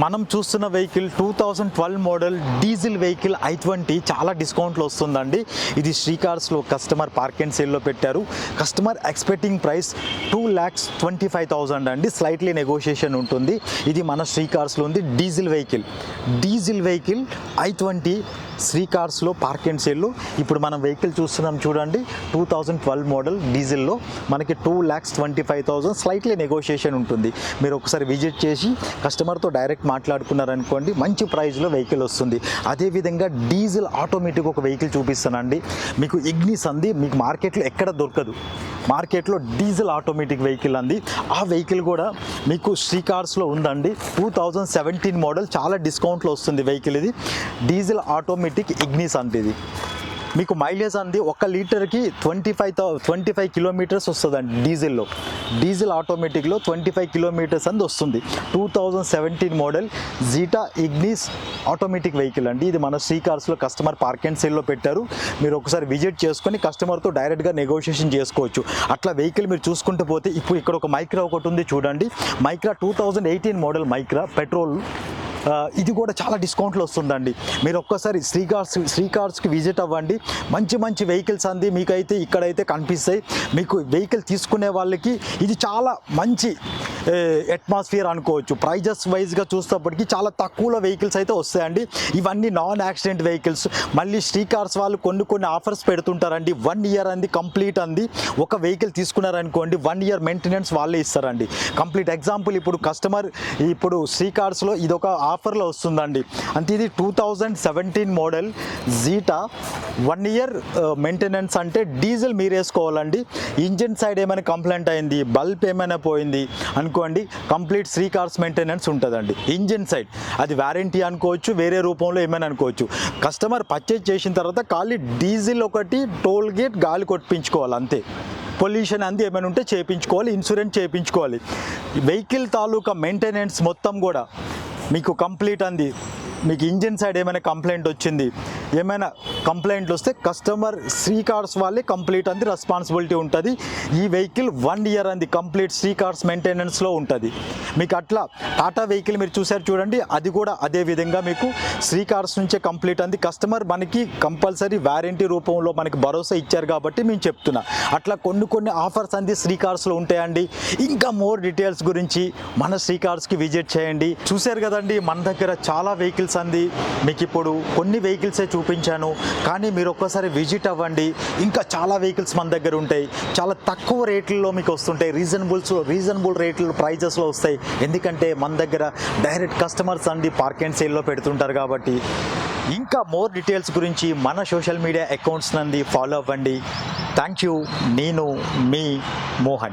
మనం చూస్తున్న vehicle two thousand twelve model diesel vehicle i twenty చాలా డిస్కౌంట్లో వస్తుందండి. ఇది శ్రీకార్స్లో కస్టమర్ పార్క్ అండ్ సేల్లో పెట్టారు. Customer expecting price two lakhs twenty five thousand అండి. స్లైట్లీ నెగోషియేషన్ ఉంటుంది. ఇది మన శ్రీకార్స్లో ఉంది diesel vehicle. Diesel vehicle i twenty శ్రీకార్స్లో park and సేల్లో. ఇప్పుడు మనం వెహికల్ చూస్తున్నాం చూడండి టూ థౌజండ్ ట్వెల్వ్ మోడల్ డీజిల్లో మనకి two lakhs twenty five thousand slightly negotiation ఉంటుంది. మీరు ఒకసారి విజిట్ చేసి కస్టమర్తో డైరెక్ట్ మాట్లాడుకున్నారనుకోండి మంచి ప్రైస్లో వెహికల్ వస్తుంది. అదేవిధంగా డీజిల్ ఆటోమేటిక్ ఒక వెహికల్ చూపిస్తానండి. మీకు ఇగ్నిస్ అంది మీకు మార్కెట్లో ఎక్కడ దొరకదు. మార్కెట్లో డీజిల్ ఆటోమేటిక్ వెహికల్ అంది. ఆ వెహికల్ కూడా మీకు శ్రీకార్స్లో ఉందండి. టూ థౌజండ్ సెవెంటీన్ మోడల్ చాలా డిస్కౌంట్లో వస్తుంది వెహికల్ ఇది. డీజిల్ ఆటోమేటిక్ ఇగ్నిస్ అంటే ఇది. మీకు మైలేజ్ అంది ఒక లీటర్కి twenty five thou twenty five kilometres వస్తుందండి డీజిల్లో. డీజిల్ ఆటోమేటిక్లో ట్వంటీ ఫైవ్ కిలోమీటర్స్ అంది వస్తుంది. Two thousand seventeen model Zeta Ignis automatic vehicle అండి. ఇది మన శ్రీ కార్స్లో కస్టమర్ పార్క్ అండ్ సేల్లో పెట్టారు. మీరు ఒకసారి విజిట్ చేసుకొని కస్టమర్తో డైరెక్ట్గా నెగోషియేషన్ చేసుకోవచ్చు. అట్లా వెహికల్ మీరు చూసుకుంటూ పోతే ఇప్పుడు ఇక్కడ ఒక మైక్రా ఒకటి ఉంది చూడండి. Micra two thousand eighteen model Micra petrol ఇది కూడా చాలా డిస్కౌంట్లు వస్తుందండి. మీరు ఒక్కసారి శ్రీకార్స్ శ్రీకార్స్కి విజిట్ అవ్వండి. మంచి మంచి వెహికల్స్ అంది. మీకైతే ఇక్కడైతే కనిపిస్తాయి. మీకు వెహికల్ తీసుకునే వాళ్ళకి ఇది చాలా మంచి అట్మాస్ఫియర్ అనుకోవచ్చు. ప్రైజెస్ వైజ్గా చూసినప్పటికీ చాలా తక్కువలో వెహికల్స్ అయితే వస్తాయండి. ఇవన్నీ నాన్ యాక్సిడెంట్ వెహికల్స్ మళ్ళీ శ్రీకార్స్ వాళ్ళు కొన్ని కొన్ని ఆఫర్స్ పెడుతుంటారండి. వన్ ఇయర్ అంది కంప్లీట్ అంది. ఒక వెహికల్ తీసుకున్నారనుకోండి వన్ ఇయర్ మెయింటెనెన్స్ వాళ్ళే ఇస్తారండి. కంప్లీట్ ఎగ్జాంపుల్ ఇప్పుడు కస్టమర్ ఇప్పుడు శ్రీకార్స్లో ఇది ఒక ఆఫర్లో వస్తుందండి. అంటే ఇది two thousand seventeen model Zeta. One year maintenance అంటే డీజిల్ మీరు వేసుకోవాలండి. ఇంజిన్ సైడ్ ఏమైనా కంప్లైంట్ అయింది బల్బ్ ఏమైనా పోయింది అనుకోండి కంప్లీట్ శ్రీ కార్స్ మెయింటెనెన్స్ ఉంటుందండి. Engine side. అది వారంటీ అనుకోవచ్చు వేరే రూపంలో ఏమైనా అనుకోవచ్చు. కస్టమర్ పర్చేజ్ చేసిన తర్వాత ఖాళీ డీజిల్ ఒకటి టోల్ గేట్ గాలి కొట్టించుకోవాలి అంతే. పొల్యూషన్ అంది ఏమైనా ఉంటే చేయించుకోవాలి ఇన్సూరెన్స్ చేయించుకోవాలి వెహికల్ తాలూకా మెయింటెనెన్స్ మొత్తం కూడా మీకు కంప్లీట్ అంది. మీకు ఇంజిన్ సైడ్ ఏమైనా కంప్లైంట్ వచ్చింది? ఏమైనా కంప్లైంట్లు వస్తే కస్టమర్ శ్రీ కార్స్ వాళ్ళే కంప్లీట్ అంది రెస్పాన్సిబిలిటీ ఉంటుంది. ఈ వెహికల్ వన్ ఇయర్ అంది కంప్లీట్ శ్రీ కార్స్ మెయింటెనెన్స్లో ఉంటుంది. మీకు అట్లా టాటా వెహికల్ మీరు చూసారు చూడండి అది కూడా అదే విధంగా మీకు శ్రీ కార్స్ నుంచే కంప్లీట్ అంది. కస్టమర్ మనకి కంపల్సరీ వారంటీ రూపంలో మనకి భరోసా ఇచ్చారు కాబట్టి మేము చెప్తున్నా. అట్లా కొన్ని కొన్ని ఆఫర్స్ అంది శ్రీ కార్స్లో ఉంటాయండి. ఇంకా మోర్ డీటెయిల్స్ గురించి మన శ్రీకార్స్కి విజిట్ చేయండి. చూశారు కదండి మన దగ్గర చాలా వెహికల్స్ అంది. మీకు ఇప్పుడు కొన్ని వెహికల్సే చూపించాను. కానీ మీరు ఒక్కసారి విజిట్ అవ్వండి. ఇంకా చాలా వెహికల్స్ మన దగ్గర ఉంటాయి. చాలా తక్కువ రేట్లలో మీకు వస్తుంటాయి. రీజనబుల్స్ రీజనబుల్ రేట్లు ప్రైజెస్లో వస్తాయి. ఎందుకంటే మన దగ్గర డైరెక్ట్ కస్టమర్స్ అండి పార్క్ అండ్ సేల్లో పెడుతుంటారు కాబట్టి. ఇంకా మోర్ డీటెయిల్స్ గురించి మన సోషల్ మీడియా అకౌంట్స్ నంది ఫాలో అవ్వండి. Thank you. నేను మీ మోహన్.